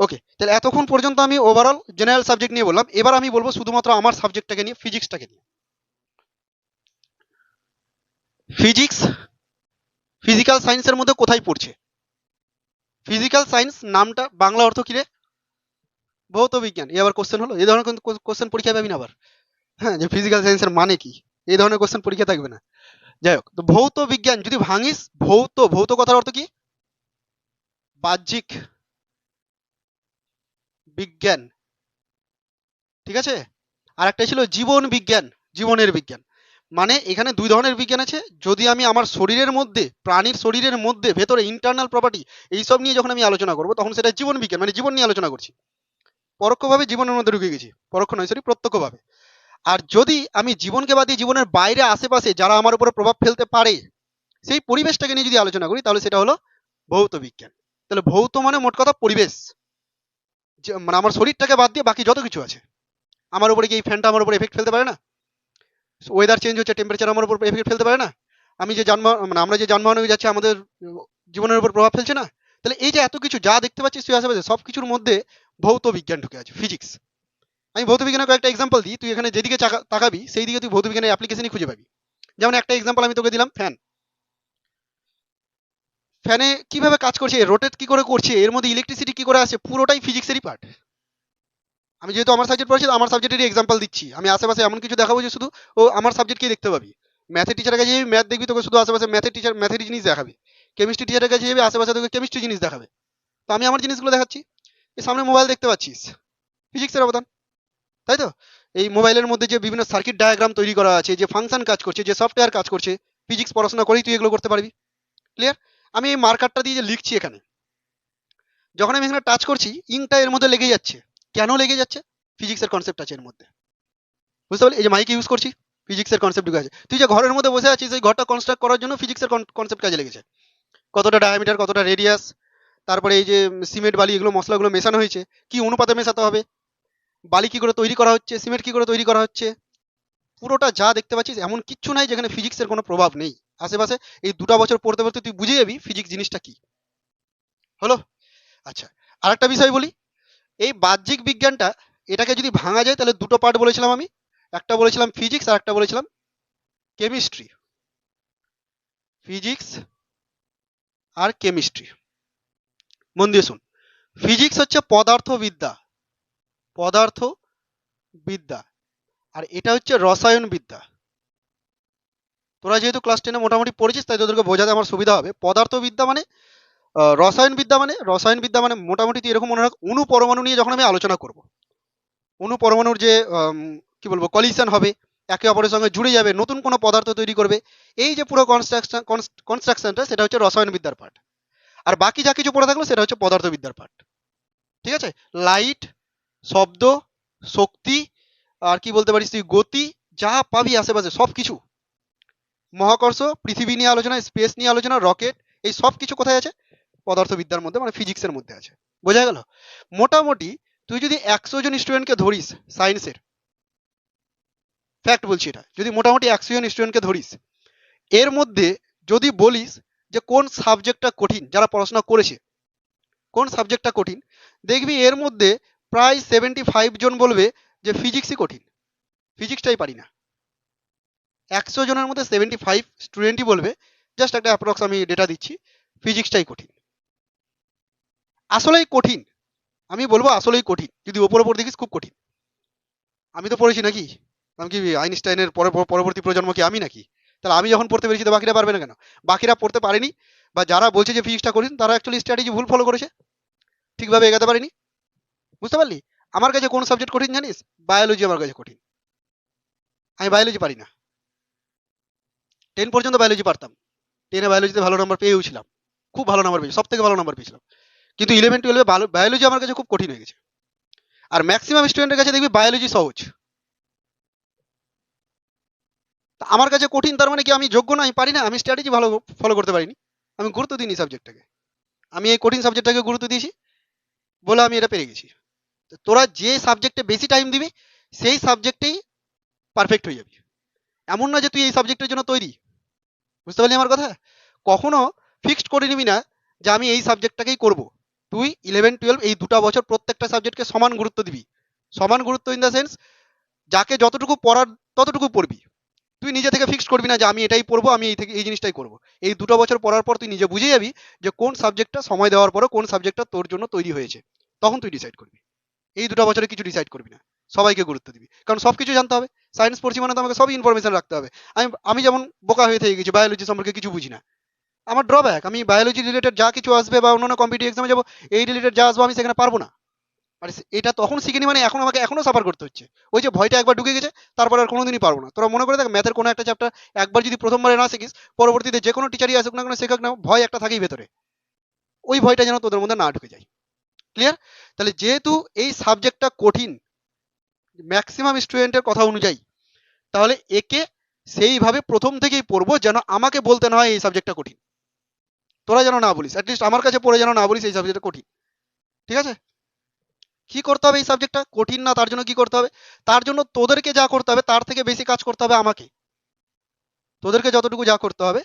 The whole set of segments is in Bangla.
ওকে তাহলে এতক্ষণ পর্যন্ত আমি ওভারঅল জেনারেল সাবজেক্ট নিয়ে বললাম। এবার আমি বলব শুধুমাত্র আমার সাবজেক্টটাকে নিয়ে ফিজিক্সটাকে নিয়ে। ফিজিক্স ফিজিক্যাল সায়েন্সের মধ্যে কোথায় পড়ছে? ফিজিক্যাল সায়েন্স নামটা বাংলা অর্থ কি রে? ভৌত বিজ্ঞান। এই আবার কোশ্চেন হলো? এই ধরনের কিন্তু কোশ্চেন পরীক্ষা পাবি না আবার। হ্যাঁ যে ফিজিক্যাল সায়েন্সের মানে কি? এই ধরনের কোশ্চেন পরীক্ষা থাকবে না। যাই হোক, তো ভৌত বিজ্ঞান যদি ভাঙিস, ভৌত ভৌত কথার অর্থ কি? বাহ্যিক। বিজ্ঞান। ঠিক আছে? আর একটা ছিল জীবন বিজ্ঞান, জীবনের বিজ্ঞান। মানে এখানে দুই ধরনের বিজ্ঞান আছে। যদি আমি আমার শরীরের মধ্যে, প্রাণীর শরীরের মধ্যে, ভেতরে ইন্টারনাল প্রপার্টি এইসব নিয়ে যখন আমি আলোচনা করব, তখন সেটা জীবন বিজ্ঞান মানে জীবন নিয়ে আলোচনা করছি। পরোক্ষভাবে জীবনের মধ্যে ঢুকে গেছি। পরোক্ষ নয় সরি প্রত্যক্ষভাবে। আর যদি আমি জীবনকে বাদ দিয়ে জীবনের বাইরে, আশেপাশে যারা আমার উপরে প্রভাব ফেলতে পারে, সেই পরিবেশটাকে নিয়ে যদি আলোচনা করি, তাহলে সেটা হলো ভৌত বিজ্ঞান। তাহলে ভৌত মানে মোট কথা পরিবেশ। মানে আমার শরীরটাকে বাদ দিয়ে বাকি যত কিছু আছে, আমার উপরে কি এই ফ্যানটা আমার উপরে এফেক্ট ফেলতে পারে না? ওয়েদার চেঞ্জ হচ্ছে টেম্পারেচার আমার উপর এফেক্ট ফেলতে পারে না? আমি যে যানবাহন মানে আমরা যে যানবাহনে যাচ্ছি, আমাদের জীবনের উপর প্রভাব ফেলছে না? তাহলে এই যে এত কিছু যা দেখতে পাচ্ছিস তুই আশেপাশে সব কিছুর মধ্যে ভৌত বিজ্ঞান ঢুকে আছে ফিজিক্স আমি ভৌত বিজ্ঞানের কয়েকটা এক্সাম্পল দিই, তুই এখানে যেদিকে তাকাবি সেই দিকে তুই ভৌত বিজ্ঞানের অ্যাপ্লিকেশনই খুঁজে পাবি। যেমন একটা এক্সাম্পল আমি তোকে দিলাম ফ্যান ফ্যানে কীভাবে কাজ করছে রোটেট কি করে করছে, এর মধ্যে ইলেকট্রিসিটি কি করে আসে পুরোটাই ফিজিক্সেরই পার্ট আমি যেহেতু আমার সাবজেক্ট পড়ছি আমার সাবজেক্টেরই এক্সাম্পল দিচ্ছি। আমি আশেপাশে এমন কিছু দেখাবো যে শুধু, ও আমার সাবজেক্টকেই দেখতে পাবি। ম্যাথের টিচারের কাছে যাবি ম্যাথ দেখবি, তোকে শুধু আশেপাশে ম্যাথের টিচার ম্যাথের জিনিস দেখাবে। কেমিস্ট্রি টিচারের কাছে যাবি আশেপাশে তোকে কেমিস্ট্রি জিনিস দেখাবে। তো আমি আমার জিনিসগুলো দেখাচ্ছি। এই সামনে মোবাইল দেখতে পাচ্ছিস। ফিজিক্সের অবদান। তাই তো? এই মোবাইলের মধ্যে যে বিভিন্ন সার্কিট ডায়াগ্রাম তৈরি করা আছে, যে ফাংশন কাজ করছে, যে সফটওয়্যার কাজ করছে ফিজিক্স পড়াশোনা করেই তুই এগুলো করতে পারবি। ক্লিয়ার আমি এই মার্কারটা দিয়ে যে লিখছি এখানে, যখন আমি এখানে টাচ করছি ইংটা এর মধ্যে লেগে যাচ্ছে। কেন লেগে যাচ্ছে? ফিজিক্সের কনসেপ্ট আছে এর মধ্যে। বুঝতে পারলি? এই যে মাইক ইউজ করছি ফিজিক্সের কনসেপ্ট ঢুকে আছে। তুই যে ঘরের মধ্যে বসে আছিস, এই ঘরটা কনস্ট্রাক্ট করার জন্য ফিজিক্সের কনসেপ্ট কাজে লেগেছে। কতটা ডায়ামিটার কতটা রেডিয়াস তারপরে এই যে সিমেন্ট বালি, এগুলো, মশলাগুলো মেশানো হয়েছে, কি অনুপাতে মেশাতে হবে? বালি কি করে তৈরি করা হচ্ছে? সিমেন্ট কি করে তৈরি করা হচ্ছে? পুরোটা যা দেখতে পাচ্ছিস, এমন কিচ্ছু নাই যেখানে ফিজিক্সের কোনো প্রভাব নেই। আশেপাশে এই দুটা বছর পড়তে পড়তে তুই বুঝে যাবি ফিজিক্স জিনিসটা কি। হলো? আচ্ছা আরেকটা বিষয় বলি। এই বাহ্যিক বিজ্ঞানটা, এটাকে যদি ভাঙা যায়, তাহলে দুটো পার্ট বলেছিলাম আমি। একটা বলেছিলাম ফিজিক্স আর একটা বলেছিলাম কেমিস্ট্রি ফিজিক্স আর কেমিস্ট্রি মন দিয়ে শুন। ফিজিক্স হচ্ছে পদার্থবিদ্যা। পদার্থ বিদ্যা আর এটা হচ্ছে রসায়ন বিদ্যা তোরা যেহেতু ক্লাস টেনে মোটামুটি পড়েছিস তাই তোদেরকে বোঝাতে আমার সুবিধা হবে। পদার্থবিদ্যা মানে আহ, রসায়ন বিদ্যা মানে রসায়ন বিদ্যা মানে মোটামুটি তুই এরকম মনে রাখ অনু পরমাণু নিয়ে যখন আমি আলোচনা করব অনু পরমাণুর যে কি বলব কলিশন হবে একে অপরের সঙ্গে জুড়ে যাবে নতুন কোনো পদার্থ তৈরি করবে এই যে পুরো কনস্ট্রাকশন কনস্ট্রাকশনটা সেটা হচ্ছে রসায়ন বিদ্যার পার্ট আর বাকি যা কিছু পড়ে থাকল সেটা হচ্ছে পদার্থবিদ্যার পার্ট ঠিক আছে? লাইট শব্দ শক্তি আর কি বলতে পারিস তুই গতি যা পাবি আশেপাশে সব কিছু মহাকর্ষ, পৃথিবী নিয়ে আলোচনা, স্পেস নিয়ে আলোচনা, রকেট, এই সব কিছু কোথায় আছে? পদার্থবিদ্যার মধ্যে মানে ফিজিক্সের মধ্যে আছে। বোঝা গেল? মোটামুটি তুই যদি একশো জন স্টুডেন্টকে ধরিস সায়েন্সের ফ্যাক্ট বলছি এটা, যদি মোটামুটি একশো জন স্টুডেন্টকে ধরিস, এর মধ্যে যদি বলিস যে কোন সাবজেক্টটা কঠিন, যারা পড়াশোনা করেছে, কোন সাবজেক্টটা কঠিন, দেখবি এর মধ্যে প্রায় সেভেন্টি ফাইভ জন বলবে যে ফিজিক্সই কঠিন। ফিজিক্সটাই পারি না। একশো জনের মধ্যে সেভেন্টি ফাইভ স্টুডেন্টই বলবে জাস্ট একটা অ্যাপ্রক্স আমি ডেটা দিচ্ছি ফিজিক্সটাই কঠিন। আসলেই কঠিন। আমি বলব আসলেই কঠিন, যদি ওপর ওপর দেখিস খুব কঠিন। আমি তো পড়েছি নাকি? আমি কি আইনস্টাইনের পরে পরবর্তী প্রজন্ম কি আমি নাকি? তাহলে আমি যখন পড়তে পেরেছি তো বাকিরা পারবে না কেন? বাকিরা পড়তে পারেনি, বা যারা বলছে যে ফিজিক্সটা কঠিন, তারা অ্যাকচুয়ালি স্ট্র্যাটেজি ভুল ফলো করেছে। ঠিকভাবে এগাতে পারেনি। বুঝতে পারলি? আমার কাছে কোন সাবজেক্ট কঠিন জানিস? বায়োলজি আমার কাছে কঠিন। আমি বায়োলজি পারি না। টেন পর্যন্ত বায়োলজি পারতাম। টেনে বায়োলজিতে ভালো নাম্বার পেয়েও ছিলাম। খুব ভালো নাম্বার পেয়েছি সব থেকে ভালো নাম্বার পেয়েছিলাম। কিন্তু ইলেভেন টুয়েলভে বায়োলজি আমার কাছে খুব কঠিন হয়ে গেছে। আর ম্যাক্সিমাম স্টুডেন্টের কাছে দেখবি বায়োলজি সহজ। তা আমার কাছে কঠিন, তার মানে কি আমি যোগ্য না, আমি পারি না, আমি স্ট্র্যাটেজি ভালো ফলো করতে পারিনি। আমি গুরুত্ব দিইনি সাবজেক্টটাকে আমি এই কঠিন সাবজেক্টটাকে গুরুত্ব দিয়েছি বলে আমি এটা পেরে গেছি। তোরা যে সাবজেক্টে বেশি টাইম দিবি, সেই সাবজেক্টেই পারফেক্ট হয়ে যাবি। এমন না যে তুই এই সাবজেক্টের জন্য তৈরি। বুঝতে পারলি আমার কথা? কখনো ফিক্সড করে নিবি না যে আমি এই সাবজেক্টটাকেই করব। তুই ইলেভেন টুয়েলভ এই দুটা বছর প্রত্যেকটা সাবজেক্টকে সমান গুরুত্ব দিবি। সমান গুরুত্ব ইন দ্য সেন্স যাকে যতটুকু পড়ার ততটুকু পড়বি। তুই নিজে থেকে ফিক্সড করবি না যে আমি এটাই পড়ব, আমি এই থেকে, এই জিনিসটাই করব। এই দুটো বছর পড়ার পর তুই নিজে বুঝে যাবি যে কোন সাবজেক্টটা সময় দেওয়ার পরে কোন সাবজেক্টটা তোর জন্য তৈরি হয়েছে। তখন তুই ডিসাইড করবি। এই দুটো বছরে কিছু ডিসাইড করবি না। সবাইকে গুরুত্ব দিবি। কারণ সব কিছু জানতে হবে। সায়েন্স পড়ছি মানে তো আমাকে সবই ইনফরমেশন রাখতে হবে। আমি আমি যেমন বোকা হয়ে থেকে গেছি বায়োলজি সম্পর্কে কিছু বুঝি না। আমার ড্রব্যাক আমি বায়োলজি রিলেটেড যা কিছু আসবে বা অন্যান্য কম্পিটিভ এক্সামে যাব, এই রিলেটেড যা আসব আমি সেখানে পারব না। আর এটা তখন শিখিনি মানে এখন আমাকে এখনও সাফার করতে হচ্ছে। ওই যে ভয়টা একবার ঢুকে গেছে, তারপর আর কোনোদিনই পারব না। তোরা মনে করে দেখ ম্যাথের কোনো একটা চ্যাপ্টার একবার যদি প্রথমবারে না শিখিস, পরবর্তীতে যে কোনো টিচারই আসুক না কোনো, শেখাক না, ভয় একটা থাকেই ভেতরে। ওই ভয়টা যেন তোদের মধ্যে না ঢুকে যায়। ক্লিয়ার তাহলে যেহেতু এই সাবজেক্টটা কঠিন ম্যাক্সিমাম স্টুডেন্টের কথা অনুযায়ী। তাহলে একে সেইভাবে প্রথম থেকেই পড়ব যেন আমাকে বলতে না হয় এই সাবজেক্টটা কঠিন। তোরা যেন না বলিস অ্যাটলিস্ট আমার কাছে পড়ে যেন না বলিস এই সাবজেক্টটা কঠিন। ঠিক আছে? কি করতে হবে এই সাবজেক্টটা কঠিন না, তার জন্য কি করতে হবে? তার জন্য তোদেরকে যা করতে হবে, তার থেকে বেশি কাজ করতে হবে আমাকে। তোদেরকে যতটুকু যা করতে হবে,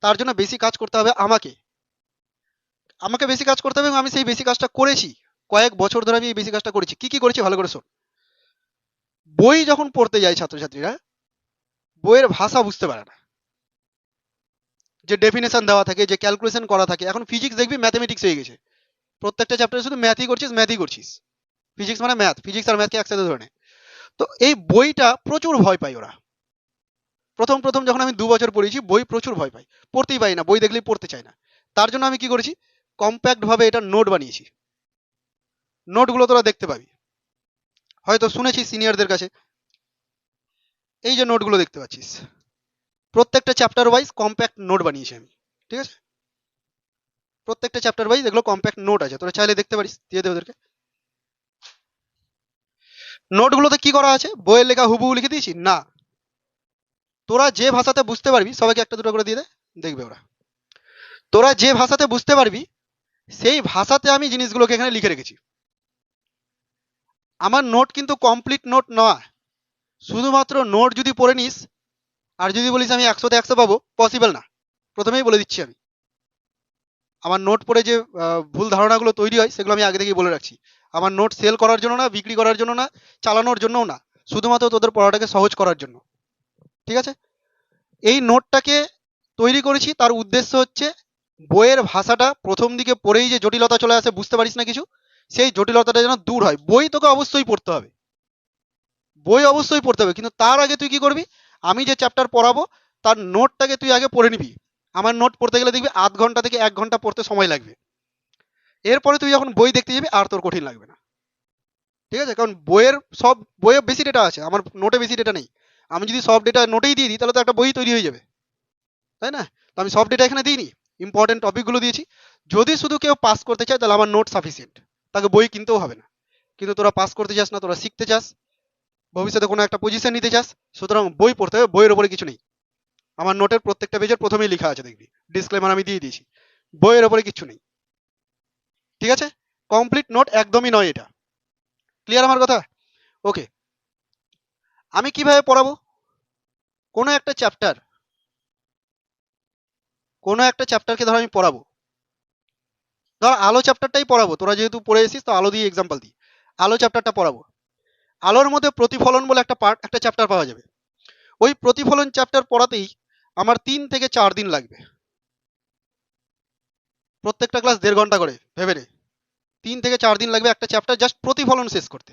তার জন্য বেশি কাজ করতে হবে আমাকে। আমাকে বেশি কাজ করতে হবে এবং আমি সেই বেশি কাজটা করেছি। কয়েক বছর ধরে আমি এই বেশি কাজটা করেছি। কি কি করেছি ভালো করে শোন। বই যখন পড়তে যায় ছাত্রছাত্রীরা, বইয়ের ভাষা বুঝতে পারে না। যে ডেফিনেশন দেওয়া থাকে, যে ক্যালকুলেশন করা থাকে, এখন ফিজিক্স দেখবি ম্যাথমেটিক্স হয়ে গেছে। প্রত্যেকটা চ্যাপ্টারে শুধু ম্যাথই করছিস ম্যাথই করছিস। ফিজিক্স মানে ম্যাথ ফিজিক্স আর ম্যাথকে একসাথে ধরে নে। তো এই বইটা প্রচুর ভয় পায় ওরা। প্রথম প্রথম যখন আমি দু বছর পড়েছি, বই প্রচুর ভয় পাই পড়তেই পাই না, বই দেখলেই পড়তে চাই না। তার জন্য আমি কি করেছি? কম্প্যাক্ট ভাবে এটা নোট বানিয়েছি। নোটগুলো তোরা দেখতে পাবি। হয়তো শুনেছিস সিনিয়রদের কাছে। এই যে নোটগুলো দেখতে পাচ্ছিস। প্রত্যেকটা চ্যাপ্টার ওয়াইজ কম্প্যাক্ট নোট বানিয়েছি আমি, ঠিক আছে? প্রত্যেকটা চ্যাপ্টার ওয়াইজ এগুলো কম্প্যাক্ট নোট আছে, তোরা চাইলে দেখতে পারিস, দিয়ে দে ওদেরকে। নোটগুলোতে কি করা আছে? বইয়ের লেখা হুবহু লিখে দিয়েছি? না। তোরা যে ভাষাতে বুঝতে পারবি, সবাইকে একটা দুটো করে দিয়ে দে, দেখবে ওরা। তোরা যে ভাষাতে বুঝতে পারবি, সেই ভাষাতে আমি জিনিসগুলোকে এখানে লিখে রেখেছি। আমার নোট কিন্তু কমপ্লিট নোট নয়। শুধুমাত্র নোট যদি পড়ে নিস, আর যদি বলিস আমি একশোতে একশো পাবো পসিবল না। প্রথমেই বলে দিচ্ছি আমি। আমার নোট পড়ে যে ভুল ধারণাগুলো তৈরি হয়, সেগুলো আমি আগে থেকেই বলে রাখছি। আমার নোট সেল করার জন্য না, বিক্রি করার জন্য না, চালানোর জন্যও না, শুধুমাত্র তোদের পড়াটাকে সহজ করার জন্য। ঠিক আছে? এই নোটটাকে তৈরি করেছি, তার উদ্দেশ্য হচ্ছে, বইয়ের ভাষাটা প্রথম দিকে পড়েই যে জটিলতা চলে আসে, বুঝতে পারিস না কিছু সেই জটিলতাটা যেন দূর হয়। বই তোকে অবশ্যই পড়তে হবে। বই অবশ্যই পড়তে হবে। কিন্তু তার আগে তুই কি করবি? আমি যে চ্যাপ্টার পড়াবো, তার নোটটাকে তুই আগে পড়ে নিবি। আমার নোট পড়তে গেলে দেখবি আধ ঘণ্টা থেকে এক ঘণ্টা পড়তে সময় লাগবে। এরপরে তুই যখন বই দেখতে যাবি, আর তোর কঠিন লাগবে না। ঠিক আছে? কারণ বইয়ের সব, বইয়ে বেশি ডেটা আছে। আমার নোটে বেশি ডেটা নেই। আমি যদি সব ডেটা নোটেই দিয়ে দিই, তাহলে তো একটা বই তৈরি হয়ে যাবে। তাই না? তো আমি সব ডেটা এখানে দিইনি। ইম্পর্টেন্ট টপিকগুলো দিয়েছি। যদি শুধু কেউ পাস করতে চায়, তাহলে আমার নোট সাফিসিয়েন্ট তাকে বই কিনতেও হবে না। কিন্তু তোরা পাস করতে চাস না, তোরা শিখতে চাস ভবিষ্যতে কোনো একটা পজিশন নিতে চাস সুতরাং বই পড়তে হবে, বইয়ের ওপরে কিছু নেই। আমার নোটের প্রত্যেকটা পেজের প্রথমেই লেখা আছে, দেখবি। ডিসক্লেমার আমি দিয়ে দিয়েছি। বইয়ের ওপরে কিছু নেই। ঠিক আছে? কমপ্লিট নোট একদমই নয় এটা। ক্লিয়ার আমার কথা? ওকে আমি কীভাবে পড়াবো? কোনো একটা চ্যাপ্টার কোনো একটা চ্যাপ্টারকে ধর আমি পড়াবো। ধর আলো চ্যাপ্টারটাই পড়াবো। তোরা যেহেতু পড়ে এসিস তো আলো দিয়ে এক্সাম্পল দিই আলো চ্যাপ্টারটা পড়াবো। আলোর মধ্যে প্রতিফলন বলে একটা পার্ট একটা চ্যাপ্টার পাওয়া যাবে। ওই প্রতিফলন চ্যাপ্টার পড়াতেই আমার তিন থেকে চার দিন লাগবে। প্রত্যেকটা ক্লাস দেড় ঘণ্টা করে, ভেবে নে। তিন থেকে চার দিন লাগবে একটা চ্যাপ্টার জাস্ট প্রতিফলন শেষ করতে।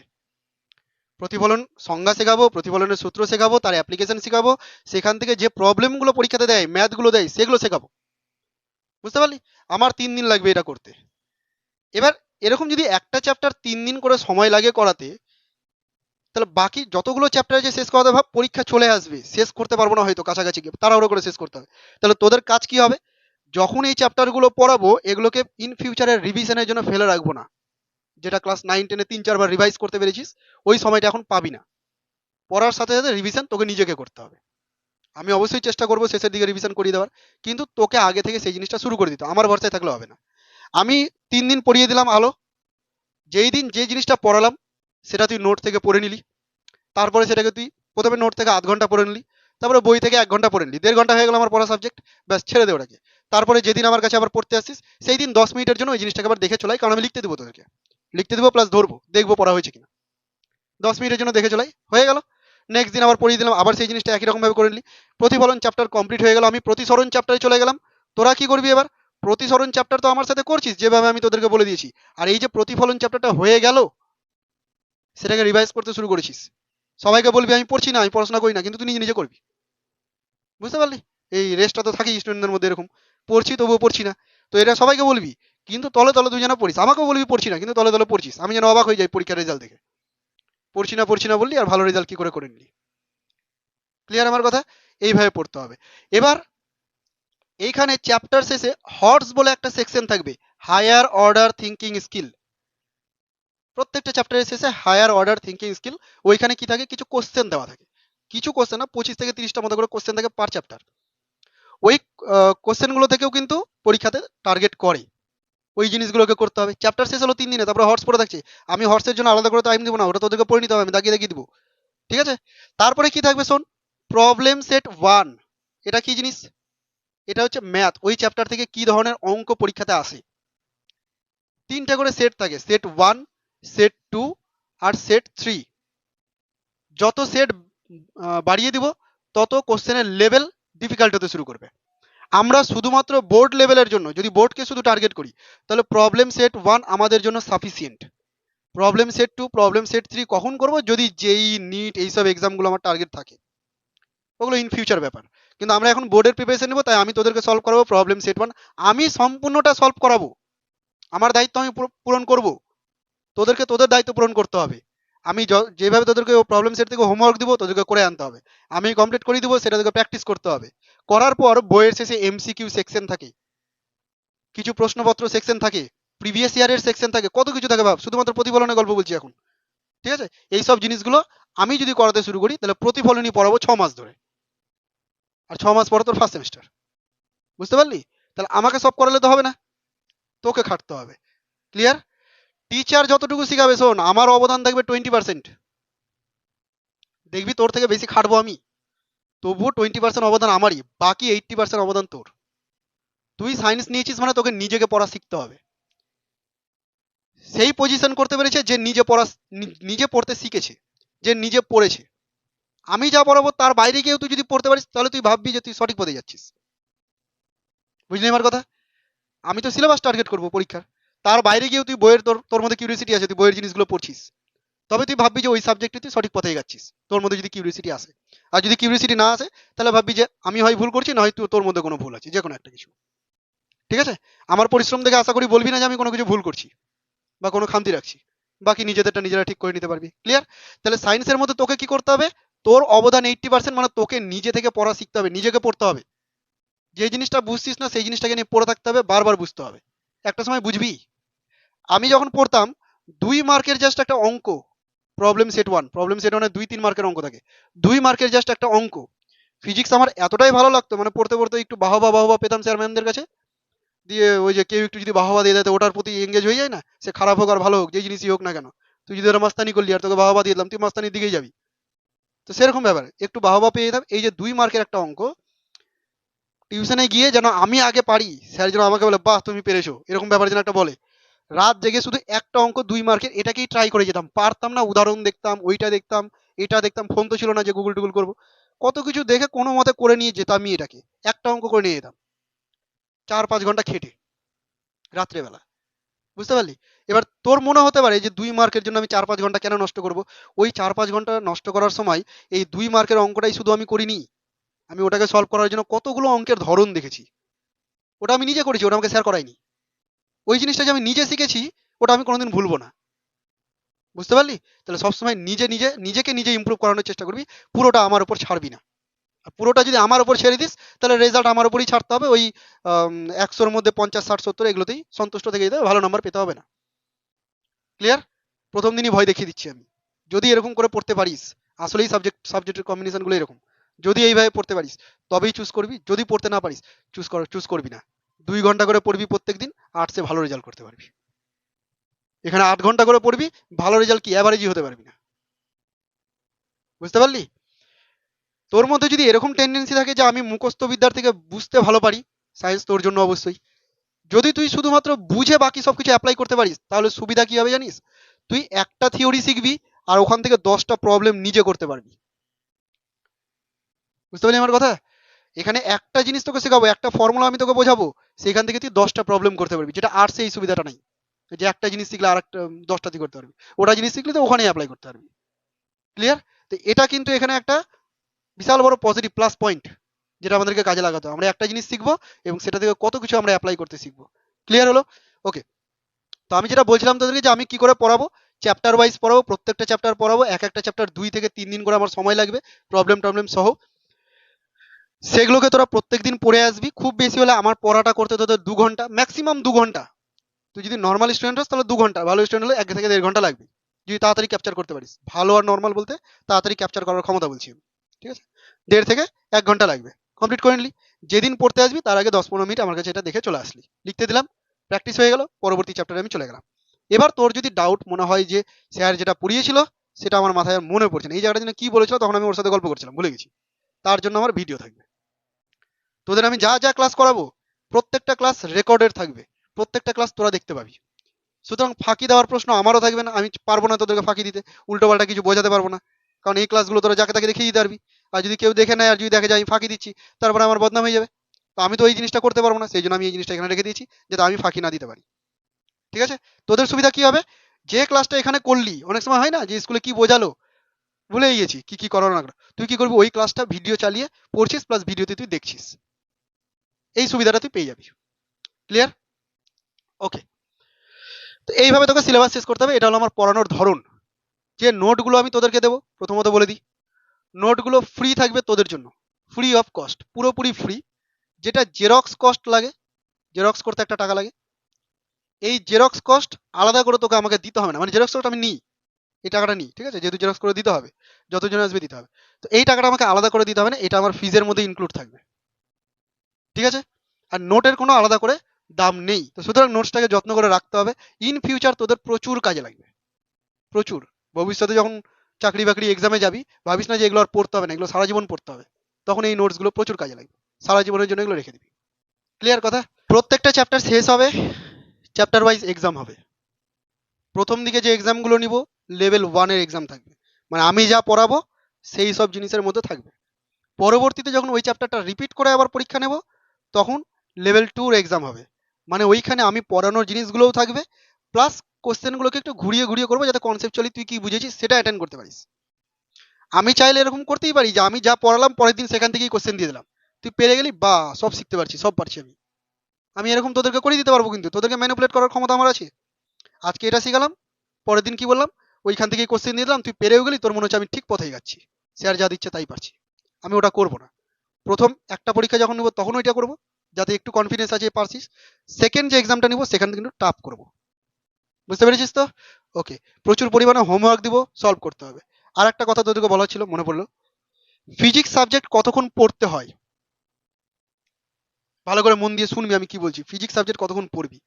প্রতিফলন সংজ্ঞা শেখাবো, প্রতিফলনের সূত্র শেখাবো, তার অ্যাপ্লিকেশন শেখাবো, সেখান থেকে যে প্রবলেমগুলো পরীক্ষাতে দেয় ম্যাথগুলো দেয়, সেগুলো শেখাবো। বুঝতে পারলি? আমার তিন দিন লাগবে এটা করতে। এবার এরকম যদি একটা চ্যাপ্টার তিন দিন করে সময় লাগে করাতে, তাহলে বাকি যতগুলো চ্যাপ্টার যে শেষ করাতে ভাব, পরীক্ষা চলে আসবে। শেষ করতে পারব না হয়তো কাছাকাছি গিয়ে। তাড়াহুড়ো করে শেষ করতে হবে। তাহলে তোদের কাজ কি হবে? যখন এই চ্যাপ্টারগুলো পড়াবো, এগুলোকে ইন ফিউচারের রিভিশনের জন্য ফেলে রাখব না। যেটা ক্লাস নাইন টেনে তিন, চারবার রিভাইজ করতে পেরেছিস, ওই সময়টা এখন পাবি না। পড়ার সাথে সাথে রিভিশন তোকে নিজেকে করতে হবে। আমি অবশ্যই চেষ্টা করব শেষের দিকে রিভিশন করিয়ে দেওয়ার। কিন্তু তোকে আগে থেকে সেই জিনিসটা শুরু করে দিতে। আমার ভরসায় থাকলে হবে না। আমি তিন দিন পড়িয়ে দিলাম আলো। যেই দিন যে জিনিসটা পড়ালাম, সেটা তুই নোট থেকে পড়ে নিলি। তারপরে সেটাকে তুই প্রথমে নোট থেকে আধ ঘণ্টা পড়ে নিলি। তারপরে বই থেকে এক ঘণ্টা পড়ে নিলি। দেড় ঘণ্টা হয়ে গেল আমার পড়া সাবজেক্ট ব্যাস, ছেড়ে দে ওটাকে। তারপরে যেদিন আমার কাছে আবার পড়তে আসিস, সেই দিন দশ মিনিটের জন্য ওই জিনিসটাকে আবার দেখে চলাই, কারণ আমি লিখতে দেবো তোদেরকে। লিখতে দেবো প্লাস ধরবো, দেখব পড়া হয়েছে কিনা। দশ মিনিটের জন্য দেখে চলাই। হয়ে গেল। নেক্সট দিন আবার পড়িয়ে দিলাম, আবার সেই জিনিসটা একই রকম ভাবে করে নিলি। প্রতিফলন চ্যাপ্টার কমপ্লিট হয়ে গেল, আমি প্রতিসরণ চ্যাপ্টারে চলে গেলাম। তোরা কি করবি এবার? প্রতিসরণ চ্যাপ্টার তো আমার সাথে করছিস, যেভাবে আমি তোদেরকে বলে দিয়েছি। আর এই যে প্রতিফলন চ্যাপ্টারটা হয়ে গেল, সেটাকে রিভাইজ করতে শুরু করেছিস। সবাইকে বলবি, আমি পড়ছি না, আমি পড়াশোনা করি না, কিন্তু তুই নিজে নিজে করবি। বুঝতে পারলি? এই রেস্টটা তো থাকেই স্টুডেন্টদের মধ্যে এরকম। পড়ছি, তবুও পড়ছি না। তো এটা সবাইকে বলবি, কিন্তু তলে তলে তুই যেন পড়িস। আমাকেও বলবি পড়ছি না, কিন্তু তলে তলে পড়ছিস। আমি যেন অবাক হয়ে যাই পরীক্ষার রেজাল্ট দেখে। পড়ছি না পড়ছি না বললি আর ভালো রেজাল্ট কি করে করে নিলি? ক্লিয়ার আমার কথা? এইভাবে পড়তে হবে। এবার এইখানে চ্যাপ্টার শেষে হর্স বলে একটা সেকশন থাকবে। হায়ার অর্ডার থিঙ্কিং স্কিল প্রত্যেকটা চ্যাপ্টারের শেষে হায়ার অর্ডার থিঙ্কিং স্কিল ওইখানে কি থাকে? কিছু কোশ্চেন দেওয়া থাকে। কিছু কোশ্চেন না, পঁচিশ থেকে তিরিশটা মতো করে কোশ্চেন থাকে পার চ্যাপ্টার ওই কোশ্চেনগুলো থেকেও কিন্তু পরীক্ষাতে টার্গেট করে। ওই জিনিসগুলোকে করতে হবে। চ্যাপ্টার শেষ হলো তিন দিনে, তারপরে হর্স পড়ে থাকছে। আমি হর্সের জন্য আলাদা করে টাইম দিব না, ওটা তোদেরকে পড়ে নিতে হবে, আমি দাগিয়ে দাগিয়ে দিব। ঠিক আছে? তারপরে কি থাকবে শোন? প্রবলেম সেট ওয়ান এটা কি জিনিস? এটা হচ্ছে ম্যাথ ওই চ্যাপ্টার থেকে কি ধরনের অঙ্ক পরীক্ষাতে আসে? তিনটা করে সেট থাকে। সেট ওয়ান সেট টু আর সেট থ্রি যত সেট বাড়িয়ে দিব, তত কোশ্চেনের লেভেল ডিফিকাল্ট হতে শুরু করবে। আমরা শুধুমাত্র বোর্ড লেভেলের জন্য, যদি বোর্ডকে শুধু টার্গেট করি, তাহলে প্রবলেম সেট ওয়ান আমাদের জন্য sufficient problem set two problem set three কখন করব? যদি যেই নিট এইসব এক্সামগুলো আমার টার্গেট থাকে। ওগুলো ইন ফিউচার ব্যাপার। কিন্তু আমরা এখন বোর্ডের প্রিপারেশন নেব, তাই আমি তোদেরকে সলভ করাবো প্রবলেম সেট ওয়ান আমি সম্পূর্ণটা সলভ করাবো। আমার দায়িত্ব আমি পূরণ করব। তোদেরকে, তোদের দায়িত্ব পূরণ করতে হবে। আমি যেভাবে তোদেরকে প্রবলেম সেট থেকে হোমওয়ার্ক দিব, তোদেরকে করে আনতে হবে। আমি কমপ্লিট করে দিব, সেটা তোকে প্র্যাকটিস করতে হবে। করার পর বইয়ের শেষে এমসিকিউ সেকশন থাকে। কিছু প্রশ্নপত্র সেকশন থাকে। প্রিভিয়াস ইয়ারের সেকশন থাকে। কত কিছু থাকে ভাব, শুধুমাত্র প্রতিফলনের গল্প বলছি এখন। ঠিক আছে? এই সব জিনিসগুলো আমি যদি করাতে শুরু করি, তাহলে প্রতিফলনই পড়াবো ছ মাস ধরে। আর ছ মাস পরে তোর ফার্স্ট সেমিস্টার বুঝতে পারলি? তাহলে আমাকে সব করালে তো হবে না। তোকে খাটতে হবে। ক্লিয়ার টিচার যতটুকু শিখাবে, শোন, আমার অবদান থাকবে টোয়েন্টি পার্সেন্ট দেখবি তোর থেকে বেশি খাটবো আমি। তবুও টোয়েন্টি পার্সেন্ট অবদান আমারই, বাকি এইটটি পার্সেন্ট অবদান তোর। তুই সায়েন্স নিয়েছিস মানে তোকে নিজেকে পড়া শিখতে হবে। সেই পজিশন করতে পেরেছে যে নিজে পড়া নিজে পড়তে শিখেছে, যে নিজে পড়েছে। আমি যা পড়াবো তার বাইরে গিয়েও তুই যদি পড়তে পারিস, তাহলে তুই ভাববি যে তুই সঠিক পথে যাচ্ছিস। বুঝলি আমার কথা? আমি তো সিলেবাস টার্গেট করব পরীক্ষার। তার বাইরে গিয়েও তুই বইয়ের তোর তোর মধ্যে কিউরিয়াসিটি আছে, তুই বইয়ের জিনিসগুলো পড়ছিস। তবে তুই ভাববি যে ওই সাবজেক্টে তুই সঠিক পথে যাচ্ছিস তোর মধ্যে যদি কিউরিয়াসিটি আসে। আর যদি কিউরিয়াসিটি না আসে, তাহলে ভাববি যে আমি হয় ভুল করছি, না হয় তোর মধ্যে কোনো ভুল আছে যে কোনো একটা কিছু। ঠিক আছে? আমার পরিশ্রম দেখে আশা করি বলবি না যে আমি কোনো কিছু ভুল করছি, বা কোনো খামতি রাখছি। বাকি নিজেদেরটা নিজেরা ঠিক করে নিতে পারবি। ক্লিয়ার তাহলে সায়েন্সের মধ্যে তোকে কি করতে হবে? তোর অবদান এইটটি পার্সেন্ট মানে তোকে নিজে থেকে পড়া শিখতে হবে, নিজেকে পড়তে হবে। যে জিনিসটা বুঝছিস না, সেই জিনিসটাকে নিয়ে পড়ে থাকতে হবে, বারবার বুঝতে হবে। একটা সময় বুঝবি, আমি যখন পড়তাম, দুই মার্কের জাস্ট একটা অঙ্ক problem set one problem set ওয়ানে দুই, তিন মার্কের অঙ্ক থাকে। দুই মার্কের জাস্ট একটা অঙ্ক। ফিজিক্স আমার এতটাই ভালো লাগতো মানে পড়তে পড়তে একটু বাহবা বাহবা পেতাম স্যার ম্যামদের কাছে। দিয়ে ওই যে কেউ একটু যদি বাহবা দিয়ে দেয়, তো ওটার প্রতি এঙ্গেজ হয়ে যায় না? সে খারাপ হোক আর ভালো হোক, যে জিনিসই হোক না কেন। তুই যদি ওরা মাস্তানি করলি আর তোকে বাহবা দিয়ে দিলাম, তুই মাস্তানির দিকেই যাবি। তো সেরকম ব্যাপার, একটু বাহবা পেয়ে যেতাম। এই যে দুই মার্কের একটা অঙ্ক টিউশনে গিয়ে যেন আমি আগে পারি, স্যার যেন আমাকে বলে, বাহ, তুমি পেরেছ। এরকম ব্যাপার যেন একটা বলে। রাত জেগে শুধু একটা অঙ্ক, দুই মার্কের, এটাকেই ট্রাই করে যেতাম। পারতাম না, উদাহরণ দেখতাম, ওইটা দেখতাম, এটা দেখতাম ফোন তো ছিল না যে গুগল টুগল করব। কত কিছু দেখে কোনো মতে করে নিয়ে যেতামই এটাকে। একটা অঙ্ক করে নিয়ে যেতাম। চার পাঁচ ঘণ্টা খেটে, রাত্রেবেলা। বুঝতে পারলি? এবার তোর মনে হতে পারে যে দুই মার্কের জন্য আমি চার পাঁচ ঘণ্টা কেন নষ্ট করব? ওই চার পাঁচ ঘণ্টা নষ্ট করার সময় এই দুই মার্কের অঙ্কটাই শুধু আমি করিনি। আমি ওটাকে সলভ করার জন্য কতগুলো অঙ্কের ধরন দেখেছি। ওটা আমি নিজে করেছি, ওটা আমাকে শেয়ার করায়নি। ওই জিনিসটা যে আমি নিজে শিখেছি, ওটা আমি কোনোদিন ভুলবো না। বুঝতে পারলি? তাহলে সবসময় নিজে নিজে, নিজেকে নিজে ইমপ্রুভ করানোর চেষ্টা করবি, পুরোটা আমার উপর ছাড়বি না। আর পুরোটা যদি আমার উপর ছেড়ে দিস, তাহলে রেজাল্ট আমার উপরই ছাড়তে হবে, ওই একশোর মধ্যে পঞ্চাশ, ষাট, সত্তর এগুলোতেই সন্তুষ্ট থেকে যেতে হবে, ভালো নাম্বার পেতে হবে না। ক্লিয়ার প্রথম দিনই ভয় দেখিয়ে দিচ্ছি আমি। যদি এরকম করে পড়তে পারিস, আসলেই সাবজেক্ট সাবজেক্টের কম্বিনেশনগুলো এরকম। যদি এইভাবে পড়তে পারিস, তবেই চুজ করবি, যদি পড়তে না পারিস চুজ কর চুজ করবি না। দুই ঘণ্টা করে পড়বি প্রত্যেক দিন আর্টসে ভালো রেজাল্ট করতে পারবি। এখানে আট ঘণ্টা করে পড়বি, ভালো রেজাল্ট কি অ্যাভারেজই হতে পারবি না। বুঝতে পারলি? তোর মধ্যে যদি এরকম টেন্ডেন্সি থাকে যে আমি মুখস্থ বিদ্যার থেকে বুঝতে ভালো পারি সায়েন্স তোর জন্য অবশ্যই। যদি তুই শুধুমাত্র বুঝে বাকি সব কিছু অ্যাপ্লাই করতে পারিস, তাহলে সুবিধা কি হবে জানিস? তুই একটা থিওরি শিখবি, আর ওখান থেকে দশটা প্রবলেম নিজে করতে পারবি। বুঝতে পারলি আমার কথা? এখানে একটা জিনিস তোকে শেখাবো, একটা ফর্মুলা আমি তোকে বোঝাবো, সেখান থেকে তুই দশটা প্রবলেম করতে পারবি, যেটা আর্টসে এই সুবিধাটা নেই। যে একটা জিনিস শিখলে আর একটা দশটা করতে পারবি। ওটা জিনিস শিখলে তো ওখানেই অ্যাপ্লাই করতে পারবি। ক্লিয়ার তো এটা কিন্তু এখানে একটা বিশাল বড় পজিটিভ প্লাস পয়েন্ট যেটা আমাদেরকে কাজে লাগাতে আমরা একটা জিনিস শিখব এবং সেটা থেকে কত কিছু আমরা অ্যাপ্লাই করতে শিখব। ক্লিয়ার হলো? ওকে তো আমি যেটা বলছিলাম তোদেরকে যে আমি কি করে পড়াবো? চ্যাপ্টার ওয়াইজ পড়াবো, প্রত্যেকটা চ্যাপ্টার পড়াবো, এক একটা চ্যাপ্টার দুই থেকে তিন দিন করে আমার সময় লাগবে প্রবলেম টবলেম সহ। সেগুলোকে তোরা প্রত্যেকদিন পড়ে আসবি। খুব বেশি হলে আমার পড়াটা করতে তোদের দু ঘণ্টা ম্যাক্সিমাম দু ঘণ্টা। তুই যদি নর্মাল স্টুডেন্ট হোস তাহলে দু ঘণ্টা, ভালো স্টুডেন্ট হলে এক থেকে দেড় ঘণ্টা লাগবে। যদি তাড়াতাড়ি ক্যাপচার করতে পারিস। ভালো আর নর্মাল বলতে তাড়াতাড়ি ক্যাপচার করার ক্ষমতা বলছি ঠিক আছে? দেড় থেকে এক ঘণ্টা লাগবে। কমপ্লিট করে নিলি। যেদিন পড়তে আসবি তার আগে দশ পনেরো মিনিট আমার কাছে এটা দেখে চলে আসলি। লিখতে দিলাম প্র্যাকটিস হয়ে গেল, পরবর্তী চ্যাপ্টারে আমি চলে গেলাম। এবার তোর যদি ডাউট মনে হয় যে স্যার যেটা পড়িয়েছিল সেটা আমার মাথায় মনে পড়ছে না। এই জায়গাটা যেন কি বলেছিল তখন আমি ওর সাথে গল্প করছিলাম, ভুলে গেছি। তার জন্য আমার ভিডিও থাকবে। তোদের আমি যা যা ক্লাস করাবো, প্রত্যেকটা ক্লাস রেকর্ডেড থাকবে, প্রত্যেকটা ক্লাস তোরা দেখতে পাবি। সুতরাং ফাঁকি দেওয়ার প্রশ্ন আমারও থাকবে না, আমি পারব না তোদেরকে ফাঁকি দিতে, উল্টোপাল্টা কিছু বোঝাতে পারব না। কারণ এই ক্লাসগুলো তোরা যাকে তাকে দেখিয়ে দিতে পারবি। আর যদি কেউ দেখে নেয়, আর যদি দেখে যে আমি ফাঁকি দিচ্ছি, তারপরে আমার বদনাম হয়ে যাবে। তো আমি তো এই জিনিসটা করতে পারব না, সেই জন্য আমি এই জিনিসটা এখানে রেখে দিয়েছি, যাতে আমি ফাঁকি না দিতে পারি। ঠিক আছে? তোদের সুবিধা কি হবে? যে ক্লাসটা এখানে করলি, অনেক সময় হয় না যে স্কুলে কি বোঝালো? ভুলেই গেছি, কি কি করানো না তুই কি করবি? ওই ক্লাসটা ভিডিও চালিয়ে পড়ছিস প্লাস ভিডিওতে তুই দেখছিস। এই সুবিধাটা তুই পেয়ে যাবি। ক্লিয়ার ওকে তো এইভাবে তোকে সিলেবাস শেষ করতে হবে। এটা হলো আমার পড়ানোর ধরন। যে নোটগুলো আমি তোদেরকে দেবো, প্রথমত বলে দিই। নোটগুলো ফ্রি থাকবে তোদের জন্য। ফ্রি অফ কস্ট পুরোপুরি ফ্রি যেটা জেরক্স কস্ট লাগে জেরক্স করতে একটা টাকা লাগে। এই জেরক্স কস্ট আলাদা করে তোকে আমাকে দিতে হবে না। মানে জেরক্স কস্ট আমি নিই। এই টাকাটা নিই, ঠিক আছে? যেহেতু জেরক্স করে দিতে হবে যতজন আসবে দিতে হবে। তো এই টাকাটা আমাকে আলাদা করে দিতে হবে না। এটা আমার ফিজের মধ্যে ইনক্লুড থাকবে। ঠিক আছে? আর নোটের কোনো আলাদা করে দাম নেই। তো সুতরাং নোটসটাকে যত্ন করে রাখতে হবে। ইন ফিউচার তোদের প্রচুর কাজে লাগবে। প্রচুর। ভবিষ্যতে যখন চাকরি বাকরি এক্সামে যাবি, ভাবিস না যে এগুলো আর পড়তে হবে না, এগুলো সারা জীবন পড়তে হবে। তখন এই নোটসগুলো প্রচুর কাজে লাগবে। সারা জীবনের জন্য এগুলো রেখে দিবি। ক্লিয়ার কথা? প্রত্যেকটা চ্যাপ্টার শেষ হবে। চ্যাপ্টার ওয়াইজ এক্সাম হবে। প্রথম দিকে যে এক্সামগুলো নিব লেভেল ওয়ানের এক্সাম থাকবে। মানে আমি যা পড়াবো, সেই সব জিনিসের মধ্যে থাকবে। পরবর্তীতে যখন ওই চ্যাপ্টারটা রিপিট করে আবার পরীক্ষা নেব তখন লেভেল টুর এক্সাম হবে। মানে ওইখানে আমি পড়ানোর জিনিসগুলোও থাকবে প্লাস কোশ্চেনগুলোকে একটু ঘুরিয়ে ঘুরিয়ে করব যাতে কনসেপচুয়ালি তুই কি বুঝেছিস সেটা অ্যাটেন্ড করতে পারিস। আমি চাইলে এরকম করতেই পারি যে আমি যা পড়ালাম পরের দিন সেখান থেকেই কোশ্চেন দিয়ে দিলাম। তুই পেরে গেলি, বা সব শিখতে পারছি, সব পারছি আমি। আমি এরকম তোদেরকে করে দিতে পারব কিন্তু। তোদেরকে ম্যানিপুলেট করার ক্ষমতা আমার আছে। আজকে এটা শিখালাম, পরের দিন কি বললাম? ওইখান থেকেই কোশ্চেন দিয়ে দিলাম, তুই পেরেও গেলি, তোর মনে হচ্ছে আমি ঠিক পথেই যাচ্ছি। স্যার যা দিচ্ছে তাই পারছি। আমি ওটা করব না। প্রথম একটা পরীক্ষা যখন নেব, তখন ওইটা করব, যাতে একটু কনফিডেন্স আছে পারছিস। সেকেন্ড যে এক্সামটা নিবো, সেখানে কিন্তু টাফ করব। বুঝতে পেরেছিস তো? ওকে প্রচুর পরিমাণে হোমওয়ার্ক দিব সলভ করতে হবে। আর একটা কথা তোদেরকে বলা ছিল, মনে পড়ল? ফিজিক্স সাবজেক্ট কতক্ষণ পড়তে হয়? ভালো করে মন দিয়ে শুনবি, আমি কি বলছি? ফিজিক্স সাবজেক্ট কতক্ষণ পড়বি?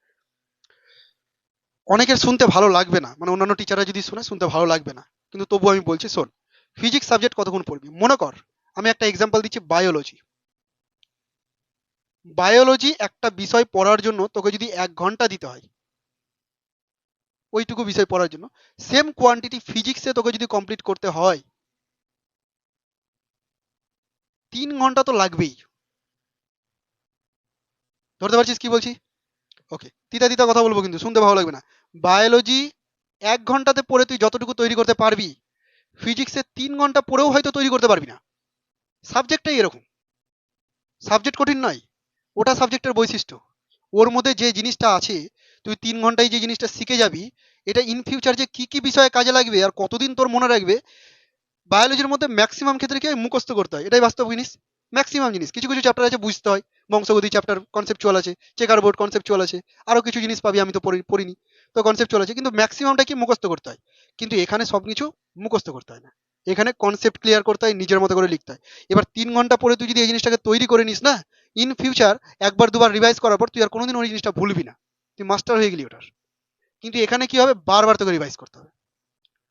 অনেকের শুনতে ভালো লাগবে না। মানে অন্যান্য টিচাররা যদি শুনে, শুনতে ভালো লাগবে না। কিন্তু তবু আমি বলছি, শোন ফিজিক্স সাবজেক্ট কতক্ষণ পড়বি? মনে কর আমি একটা এক্সাম্পল দিচ্ছি বায়োলজি বায়োলজি একটা বিষয় পড়ার জন্য তোকে যদি এক ঘণ্টা দিতে হয়, ওইটুকু বিষয় পড়ার জন্য সেম কোয়ান্টিটি ফিজিক্সে তোকে যদি কমপ্লিট করতে হয়, তিন ঘণ্টা তো লাগবেই। ধরতে পারছিস কি বলছি? ওকে তিতা তিতা কথা বলব কিন্তু, শুনতে ভালো লাগবে না। বায়োলজি এক ঘন্টাতে পড়ে তুই যতটুকু তৈরি করতে পারবি ফিজিক্সে তিন ঘণ্টা পড়েও হয়তো তৈরি করতে পারবি না। সাবজেক্টটাই এরকম। সাবজেক্ট কঠিন নয়। ওটা সাবজেক্টের বৈশিষ্ট্য। ওর মধ্যে যে জিনিসটা আছে, তুই তিন ঘন্টায় যে জিনিসটা শিখে যাবি, এটা ইন ফিউচার যে কি কি বিষয়ে কাজে লাগবে আর কতদিন তোর মনে রাখবে বায়োলজির মধ্যে ম্যাক্সিমাম ক্ষেত্রে কি মুখস্থ করতে হয়। এটাই বাস্তব জিনিস। ম্যাক্সিমাম জিনিস। কিছু কিছু চ্যাপ্টার আছে, বুঝতে হয়। বংশগতি চ্যাপ্টার কনসেপচুয়াল আছে চেকার বোর্ড কনসেপচুয়াল আছে। আরও কিছু জিনিস পাবি আমি তো পড়ি- পড়িনি। তো কনসেপচুয়াল আছে। কিন্তু ম্যাক্সিমামটা কি, মুখস্থ করতে হয়। কিন্তু এখানে সবকিছু মুখস্থ করতে হয় না। এখানে কনসেপ্ট ক্লিয়ার করতে হয়, নিজের মতো করে লিখতে হয়। এবার তিন ঘণ্টা পরে তুই যদি এই জিনিসটাকে তৈরি করে নিস না ইন ফিউচার একবার দুবার রিভাইজ করার পর তুই আর কোনোদিন ওই জিনিসটা ভুলবি না। তুই মাস্টার হয়ে গেলি ওটার। কিন্তু এখানে কি হবে? বারবার তোকে রিভাইজ করতে হবে।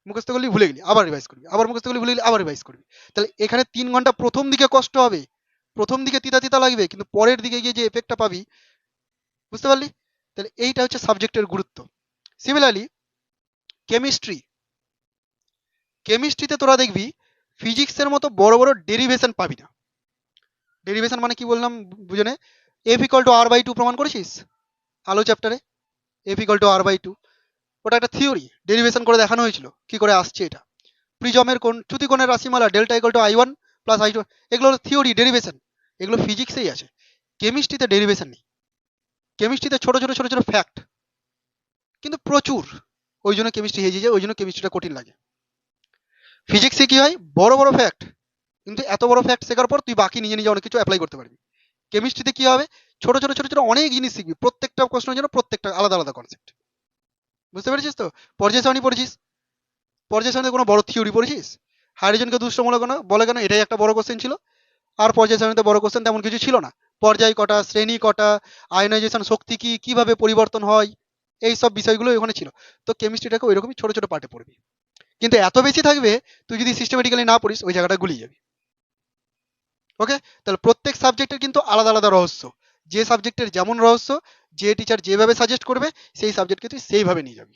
মুখস্থ করলি, ভুলে গেলি, আবার রিভাইজ করবি। আবার মুখস্থ করলি, ভুলে গেলি, আবার রিভাইজ করবি। তাহলে এখানে তিন ঘণ্টা প্রথম দিকে কষ্ট হবে। প্রথম দিকে তিতা তিতা লাগবে, কিন্তু পরের দিকে গিয়ে যে এফেক্টটা পাবি, বুঝতে পারলি? তাহলে এইটা হচ্ছে সাবজেক্টের গুরুত্ব। সিমিলারলি কেমিস্ট্রি কেমিস্ট্রিতে তোরা দেখবি ফিজিক্সের মতো বড় বড় ডেরিভেশন পাবি না। ডেরিভেশন মানে কি বললাম বুঝে নে F equal to R by two প্রমাণ করেছিস? আলো চ্যাপ্টারে F equal to R by two ওটা একটা থিওরি ডেরিভেশন করে দেখানো হয়েছিল। কি করে আসছে এটা? প্রিজমের কোন চ্যুতিকোণের রাশিমালা delta equal to I one plus I two এগুলো থিওরি ডেরিভেশন এগুলো ফিজিক্সেই আছে। কেমিস্ট্রিতে ডেরিভেশন নেই। কেমিস্ট্রিতে ছোট ছোট ছোট ছোট ফ্যাক্ট কিন্তু প্রচুর। ওই জন্য কেমিস্ট্রি হেজে যায়, ওই জন্য কেমিস্ট্রিটা কঠিন লাগে। ফিজিক্সে কি হয়? বড় বড় ফ্যাক্ট কিন্তু এত বড় ফ্যাক্ট শেখার পর তুই বাকি নিজে নিজে অনেক কিছু অ্যাপ্লাই করতে পারবি। কেমিস্ট্রিতে কি হবে? ছোট ছোট ছোট ছোট অনেক জিনিস শিখবি। প্রত্যেকটা প্রশ্নের জন্য প্রত্যেকটা আলাদা আলাদা কনসেপ্ট বুঝতে পেরেছিস তো? পর্যায় সারণী পড়েছিস? পর্যায় সারণীতে কোনো বড় থিওরি পড়েছিস? হাইড্রোজেনকে দুষ্টমূলক কেন? বলে কেন? এটাই একটা বড় কোশ্চেন ছিল। আর পর্যায় সারণীতে বড় কোশ্চেন তেমন কিছু ছিল না। পর্যায় কটা, শ্রেণি কটা আয়নাইজেশন শক্তি কি, কীভাবে পরিবর্তন হয়? এই সব বিষয়গুলো ওখানে ছিল। তো কেমিস্ট্রিটাকে ওইরকমই ছোট ছোট পার্টে পড়বি। কিন্তু এত বেশি থাকবে, তুই যদি সিস্টেমেটিক্যালি না পড়িস, ওই জায়গাটা গুলিয়ে যাবি। ওকে তাহলে প্রত্যেক সাবজেক্টের কিন্তু আলাদা আলাদা রহস্য। যে সাবজেক্টের যেমন রহস্য, যে টিচার যেভাবে সাজেস্ট করবে, সেই সাবজেক্টকে তুই সেইভাবে নিয়ে যাবি।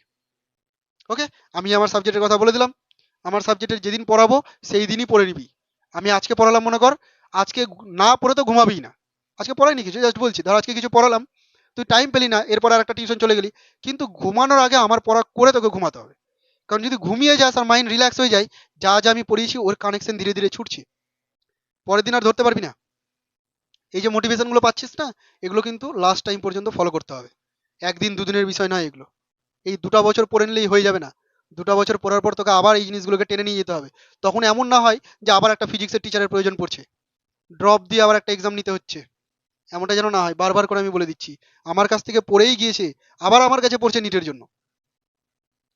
ওকে আমি আমার সাবজেক্টের কথা বলে দিলাম। আমার সাবজেক্টের যেদিন পড়াবো, সেই দিনই পড়ে নিবি। আমি আজকে পড়ালাম, মনে কর, আজকে না পড়ে তো ঘুমাবিই না। আজকে পড়াইনি কিছু জাস্ট বলছি, ধর আজকে কিছু পড়ালাম, তুই টাইম পেলি না, এরপর আর একটা টিউশন চলে গেলি। কিন্তু ঘুমানোর আগে আমার পড়া করে তোকে ঘুমাতে হবে। কারণ যদি ঘুমিয়ে যাস আর মাইন্ড রিল্যাক্স হয়ে যায়, যা যা আমি পড়িয়েছি, ওর কানেকশন ধীরে ধীরে ছুটছে। পরের দিন আর ধরতে পারবি না। এই যে মোটিভেশনগুলো পাচ্ছিস না, এগুলো কিন্তু লাস্ট টাইম পর্যন্ত ফলো করতে হবে। একদিন দুদিনের বিষয় নয় এগুলো। এই দুটা বছর পড়ে নিলেই হয়ে যাবে না। দুটা বছর পড়ার পর তোকে আবার এই জিনিসগুলোকে টেনে নিয়ে যেতে হবে। তখন এমন না হয় যে আবার একটা ফিজিক্সের টিচারের প্রয়োজন পড়ছে। ড্রপ দিয়ে আবার একটা এক্সাম নিতে হচ্ছে। এমনটা যেন না হয়। বারবার করে আমি বলে দিচ্ছি। আমার কাছ থেকে পড়েই গিয়েছে, আবার আমার কাছে পড়ছে নিটের জন্য।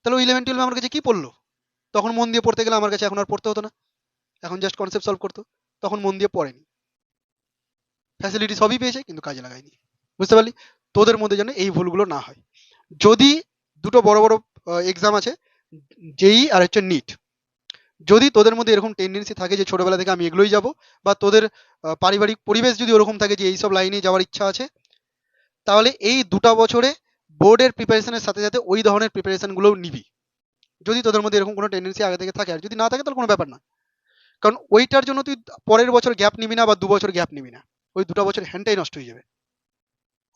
তাহলে ওই ইলেভেন টুয়েলভে আমার কাছে কি পড়ল? তখন মন দিয়ে পড়তে গেলে আমার কাছে এখন আর পড়তে হতো না। এখন জাস্ট কনসেপ্ট সলভ করতো। তখন মন দিয়ে পড়েনি। ফ্যাসিলিটি সবই পেয়েছে, কিন্তু কাজে লাগায়নি। বুঝতে পারলি? তোদের মধ্যে যেন এই ভুলগুলো না হয়। যদি দুটো বড় বড় এক্সাম আছে জেই আর হচ্ছে নিট যদি তোদের মধ্যে এরকম টেন্ডেন্সি থাকে যে ছোটবেলা থেকে আমি এগুলোই যাব, বা তোদের পারিবারিক পরিবেশ যদি ওরকম থাকে যে এইসব লাইনে যাওয়ার ইচ্ছা আছে, তাহলে এই দুটা বছরে বোর্ডের প্রিপারেশনের সাথে সাথে ওই ধরনের প্রিপারেশনগুলোও নিবি। যদি তোদের মধ্যে এরকম কোনো টেন্ডেন্সি আগে থেকে থাকে, আর যদি না থাকে তাহলে কোনো ব্যাপার না। কারণ ওইটার জন্য তুই পরের বছর গ্যাপ নিবি না বা দু বছর গ্যাপ নিবি না। ওই দুটো বছর হ্যান্ডটাই নষ্ট হয়ে যাবে।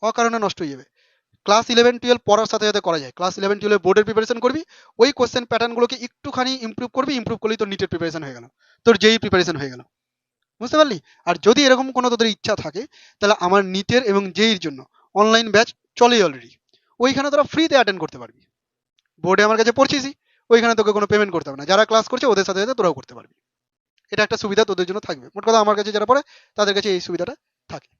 অকারণে নষ্ট হয়ে যাবে। ক্লাস ইলেভেন টুয়েলভ পড়ার সাথে সাথে করা যায়। ক্লাস ইলেভেন টুয়েলভ বোর্ডের প্রিপারেশন করবি, ওই কোশ্চেন প্যাটার্নগুলোকে একটুখানি ইমপ্রুভ করবি ইম্প্রুভ করলেই তোর নিটের প্রিপারেশন হয়ে গেল। তোর যেই প্রিপারেশন হয়ে গেল। বুঝতে পারলি? আর যদি এরকম কোনো তোদের ইচ্ছা থাকে, তাহলে আমার নিটের এবং জেইর জন্য অনলাইন ব্যাচ চলেই অলরেডি ওইখানে তোরা ফ্রিতে অ্যাটেন্ড করতে পারবি। বোর্ডে আমার কাছে পড়ছিসই, ওইখানে তোকে কোনো পেমেন্ট করতে হবে না। যারা ক্লাস করছে, ওদের সাথে সাথে তোরাও করতে পারবি। এটা একটা সুবিধা তোদের জন্য থাকবে। মোট কথা আমার কাছে যারা পড়ে, তাদের কাছে এই সুবিধাটা থাকে।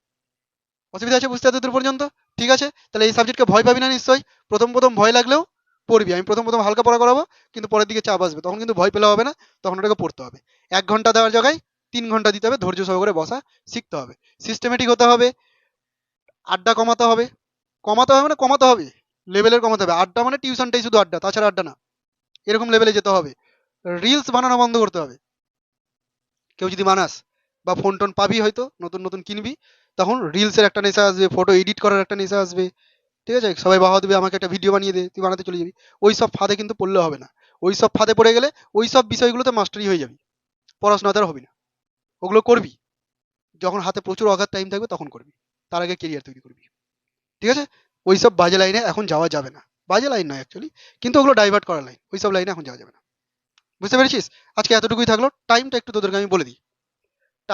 অসুবিধা আছে বুঝতে এতদূর পর্যন্ত? ঠিক আছে? তাহলে এই সাবজেক্টকে ভয় পাবি না নিশ্চয়ই? প্রথম প্রথম ভয় লাগলেও পড়বি। আমি প্রথম প্রথম হালকা পড়া করাবো, কিন্তু পরের দিকে চাপ আসবে। তখন কিন্তু ভয় পেলে হবে না, তখন ওটাকে পড়তে হবে। এক ঘণ্টা দেওয়ার জায়গায় তিন ঘণ্টা দিতে হবে, ধৈর্য সহকারে বসা শিখতে হবে। সিস্টেমেটিক হতে হবে, আড্ডা কমাতে হবে কমাতে হবে মানে কমাতে হবে লেভেলের কমাতে হবে। আড্ডা মানে টিউশনটাই শুধু আড্ডা, তাছাড়া আড্ডা না। এরকম লেভেলে যেতে হবে। রিলস বানানো বন্ধ করতে হবে। কেউ যদি বানাস বা ফোন টোন পাবি হয়তো, নতুন নতুন কিনবি, তখন রিলসের একটা নেশা আসবে ফটো এডিট করার একটা নেশা আসবে। ঠিক আছে? সবাই বাবা দেবে, আমাকে একটা ভিডিও বানিয়ে দে, তুই বানাতে চলে যাবি। ওই সব ফাঁদে কিন্তু পড়লে হবে না। ওই সব ফাঁদে পড়ে গেলে ওই সব বিষয়গুলোতে মাস্টারি হয়ে যাবি। পড়াশোনাতে আর হবে না। ওগুলো করবি। যখন হাতে প্রচুর অগাধ টাইম থাকবে, তখন করবি। তার আগে কেরিয়ার তৈরি করবি। ঠিক আছে? ওই সব বাজে লাইনে এখন যাওয়া যাবে না। বাজে লাইন নয় অ্যাকচুয়ালি কিন্তু ওগুলো ডাইভার্ট করা লাইন ওই সব লাইনে এখন যাওয়া যাবে না। বুঝতে পেরেছিস? আজকে এতটুকুই থাকল। টাইমটা একটু তোদেরকে আমি বলে দিই।